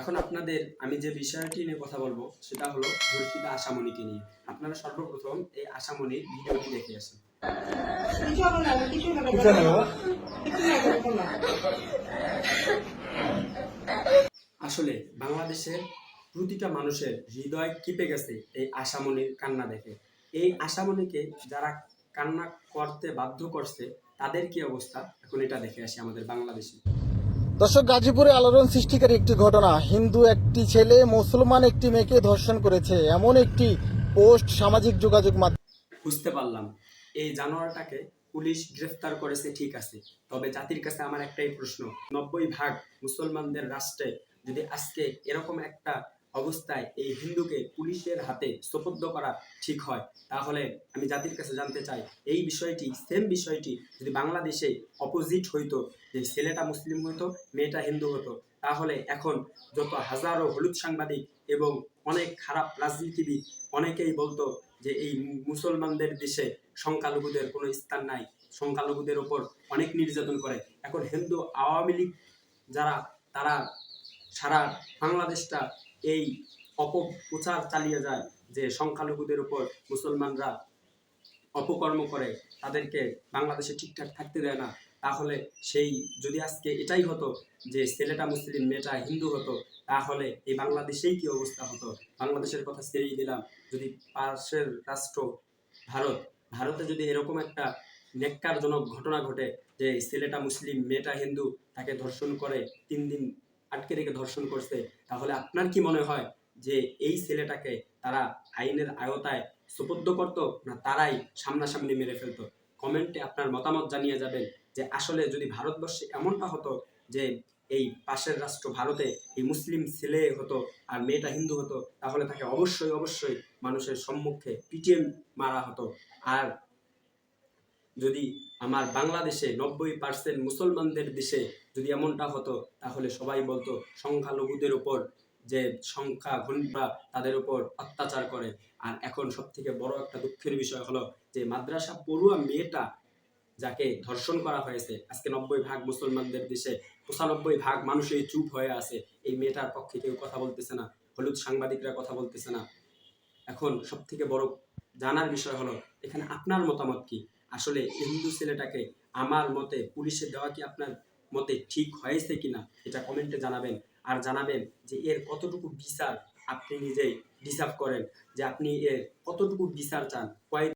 এখন আপনাদের আমি যে বিষয়টি নিয়ে কথা বলব সেটা হলো ধর্ষিতা আশামণিকে নিয়ে। আপনারা সর্বপ্রথম এই আশামণির ভিডিওটি দেখে আসেন। আসলে বাংলাদেশের প্রতিটা মানুষের হৃদয় কিপে গেছে এই আশামণির কান্না দেখে। এই আশামণিকে যারা কান্না করতে বাধ্য করছে তাদের কি অবস্থা? এখন এটা দেখে আসি আমাদের বাংলাদেশে। দর্শক, গাজীপুরে আলোড়ন সৃষ্টিকারী একটি ঘটনা। হিন্দু একটি ছেলে, মুসলমান একটি মেয়েকে ধর্ষণ করেছে। এমন একটি পোস্ট সামাজিক যোগাযোগ মাধ্যম বুঝতে পারলাম। এই জানোয়ারটাকে পুলিশ গ্রেফতার করেছে, ঠিক আছে। তবে জাতির কাছে আমার একটাই প্রশ্ন, নব্বই ভাগ মুসলমানদের রাষ্ট্রে যদি আজকে এরকম একটা অবস্থায় এই হিন্দুকে পুলিশের হাতে সোপদ্দ করা ঠিক হয়। তাহলে আমি জাতির কাছে জানতে চাই, এই বিষয়টি সেম বিষয়টি যদি বাংলাদেশে অপোজিট হইতো, যে ছেলেটা মুসলিম হতো মেয়েটা হিন্দু হতো তাহলে এখন যত হাজারো হলুদ সাংবাদিক এবং অনেক খারাপ রাজনীতিবিদ অনেকেই বলতো যে এই মুসলমানদের দেশে সংখ্যালঘুদের কোনো স্থান নাই, সংখ্যালঘুদের ওপর অনেক নির্যাতন করে। এখন হিন্দু আওয়ামী লীগ যারা, তারা সারা বাংলাদেশটা এই অপপ্রচার চালিয়ে যায় যে সংখ্যালঘুদের উপর মুসলমানরা অপকর্ম করে, তাদেরকে বাংলাদেশে ঠিকঠাক থাকতে দেয় না, তাহলে সেই যদি আজকে এটাই হতো যে ছেলেটা মুসলিম, মেয়েটা হিন্দু হতো, তাহলে এই বাংলাদেশেই কি অবস্থা হতো? বাংলাদেশের কথা ছেড়েই দিলাম। যদি পার্শ্বের রাষ্ট্র, ভারত, ভারতে যদি এরকম একটা নেককারজনক ঘটনা ঘটে যে ছেলেটা মুসলিম, মেয়েটা হিন্দু, তাকে ধর্ষণ করে তিন দিন আটকে রেখে ধর্ষণ করছে, তাহলে আপনার কি মনে হয় যে এই ছেলেটাকে তারা আইনের আয়তায় সুপদ্ধ করতো না তারাই সামনাসামনি মেরে ফেলতো? কমেন্টে আপনার মতামত জানিয়ে যাবেন যে আসলে যদি ভারতবর্ষে এমনটা হতো যে এই পাশের রাষ্ট্র ভারতে এই মুসলিম ছেলে হতো আর মেয়েটা হিন্দু হতো, তাহলে তাকে অবশ্যই অবশ্যই মানুষের সম্মুখে পিটিএম মারা হতো। আর যদি আমার বাংলাদেশে নব্বই পার্সেন্ট মুসলমানদের দেশে যদি এমনটা হতো, তাহলে সবাই বলতো, সংখ্যালঘুদের উপর যে সংখ্যা ঘণ্টা তাদের উপর অত্যাচার করে। আর এখন সব থেকে বড় একটা দুঃখের বিষয় হলো যে মাদ্রাসা পড়ুয়া মেয়েটা যাকে ধর্ষণ করা হয়েছে, আজকে নব্বই ভাগ মুসলমানদের দেশে পঁচানব্বই ভাগ মানুষই চুপ হয়ে আছে, এই মেয়েটার পক্ষে কেউ কথা বলতেছে না, হলুদ সাংবাদিকরা কথা বলতেছে না। এখন সব থেকে বড় জানার বিষয় হলো, এখানে আপনার মতামত কি? আসলে হিন্দু ছেলেটাকে আমার মতে পুলিশে দেওয়া কি আপনার মতে ঠিক হয়েছে কিনা, এটা কমেন্টে জানাবেন। আর জানাবেন যে এর কতটুকু বিচার আপনি নিজেই ডিসার্ভ করেন, যে আপনি এর কতটুকু বিচার চান কয়েক